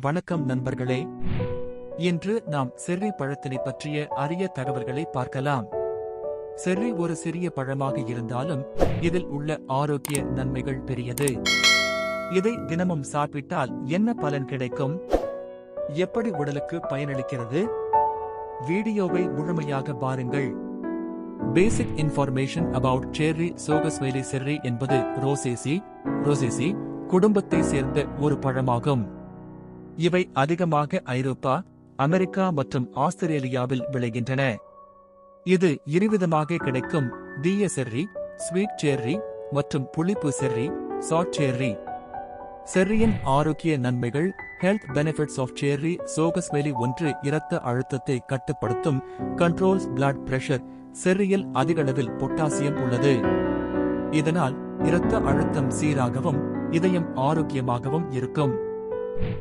வணக்கம் நண்பர்களே. இன்று நாம் செர்ரி பழத்தினை பற்றிய அரிய தகவல்களை பார்க்கலாம். செர்ரி ஒரு சிறிய பழமாக இருந்தாலும் இதில் உள்ள ஆரோக்கிய நன்மைகள் பெரியது. இதை தினமும் சாப்பிட்டால் என்ன பலன் கிடைக்கும்? எப்படி உடலுக்கு பயனளிக்கிறது? வீடியோவை முழுமையாக பாருங்கள். பேசிக் இன்ஃபர்மேஷன் அபவுட் செர்ரி சோகஸ்வேலி செர்ரி என்பது ரோசேசி ரோசேசி குடும்பத்தை சேர்ந்த ஒரு பழமாகும். இவை அதிகமாக ஐரோப்பா அமெரிக்கா மற்றும் ஆஸ்திரேலியாவில் விளைகின்றன. இது இருவிதமாக கிடைக்கும் தீய செர்ரி ஸ்வீட் செர்ரி மற்றும் புளிப்பு செர்ரி சாட் செர்ரி. செர்ரியின் ஆரோக்கிய நன்மைகள் ஹெல்த் பெனிஃபிட்ஸ் ஆஃப் செர்ரி சோகஸ்வெலி ஒன்று இரத்த அழுத்தத்தை கட்டுப்படுத்தும் கண்ட்ரோல்ஸ் பிளட் பிரஷர் செர்ரியில் அதிகளவில் பொட்டாசியம் உள்ளது. இதனால் இரத்த அழுத்தம் சீராகவும் இதயம் ஆரோக்கியமாகவும் இருக்கும்.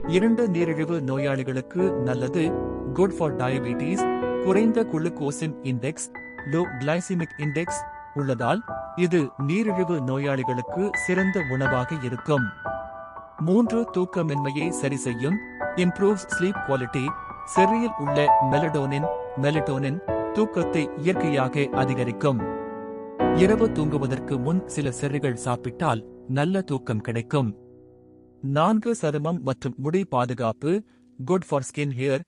இரண்டு நீரிழிவு நோயாளிகளுக்கு நல்லது குட் ஃபார் டயபிட்டிஸ் குறைந்த குளுக்கோசின் இண்டெக்ஸ் லோ கிளைசிமிக் இண்டெக்ஸ் உள்ளதால் இது நீரிழிவு நோயாளிகளுக்கு சிறந்த உணவாக இருக்கும். மூன்று தூக்கமின்மையை சரி செய்யும் இம்ப்ரூவ்ஸ் ஸ்லீப் குவாலிட்டி செர்ரியில் உள்ள மெலடோனின் மெலடோனின் தூக்கத்தை இயற்கையாக அதிகரிக்கும். இரவு தூங்குவதற்கு முன் சில செர்ரிகள் சாப்பிட்டால் நல்ல தூக்கம் கிடைக்கும். நான்கு சருமம் மற்றும் முடி பாதுகாப்பு குட் ஃபார் ஸ்கின் ஹேர்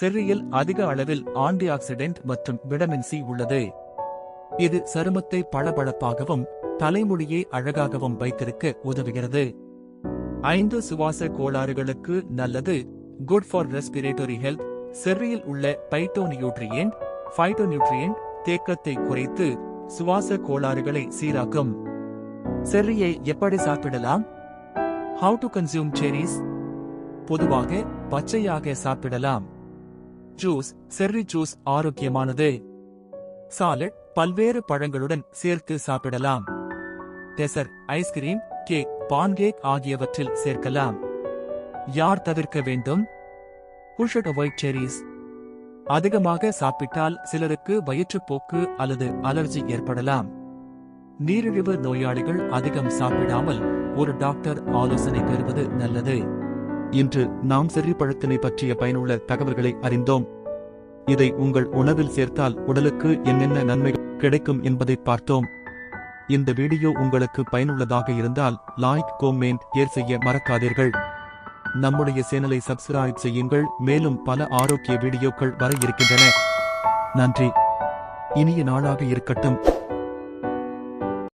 செர்ரியில் அதிக அளவில் ஆன்டி ஆக்சிடென்ட் மற்றும் விட்டமின் சி உள்ளது. இது சருமத்தை பளபளப்பாகவும் தலைமுடியை அழகாகவும் வைத்திருக்க உதவுகிறது. ஐந்து சுவாச கோளாறுகளுக்கு நல்லது குட் ஃபார் ரெஸ்பிரேட்டரி ஹெல்த் செர்ரியில் உள்ள பைட்டோநியூட்ரியன்ட் ஃபைட்டோநியூட்ரியன்ட் தேக்கத்தை குறைத்து சுவாச கோளாறுகளை சீராக்கும். செர்ரியை எப்படி சாப்பிடலாம்? ஹவு டு கன்சியூம் செரிஸ் பொதுவாக பச்சையாக சாப்பிடலாம். ஜூஸ் செர்ரி ஜூஸ் ஆரோக்கியமானது. சாலட் பல்வேறு பழங்களுடன் சேர்த்து சாப்பிடலாம். டெசர் ஐஸ்கிரீம் கேக் பான்கேக் ஆகியவற்றில் சேர்க்கலாம். யார் தவிர்க்க வேண்டும்? புஷட் அவாய்ட் செரிஸ் அதிகமாக சாப்பிட்டால் சிலருக்கு வயிற்றுப்போக்கு அல்லது அலர்ஜி ஏற்படலாம். நீரிழிவு நோயாளிகள் அதிகம் சாப்பிடாமல் ஒரு டாக்டர் ஆலோசனை பெறுவது நல்லது. இன்று நாம் செர்ரி பழத்தினை பற்றிய பயனுள்ள தகவல்களை அறிந்தோம். இதை உங்கள் உணவில் சேர்த்தால் உடலுக்கு என்னென்ன நன்மைகள் கிடைக்கும் என்பதை பார்த்தோம். இந்த வீடியோ உங்களுக்கு பயனுள்ளதாக இருந்தால் லைக் கோமெண்ட் ஏர் செய்ய மறக்காதீர்கள். நம்முடைய சேனலை சப்ஸ்கிரைப் செய்யுங்கள். மேலும் பல ஆரோக்கிய வீடியோக்கள் வர இருக்கின்றன. நன்றி. இனிய நாளாக இருக்கட்டும்.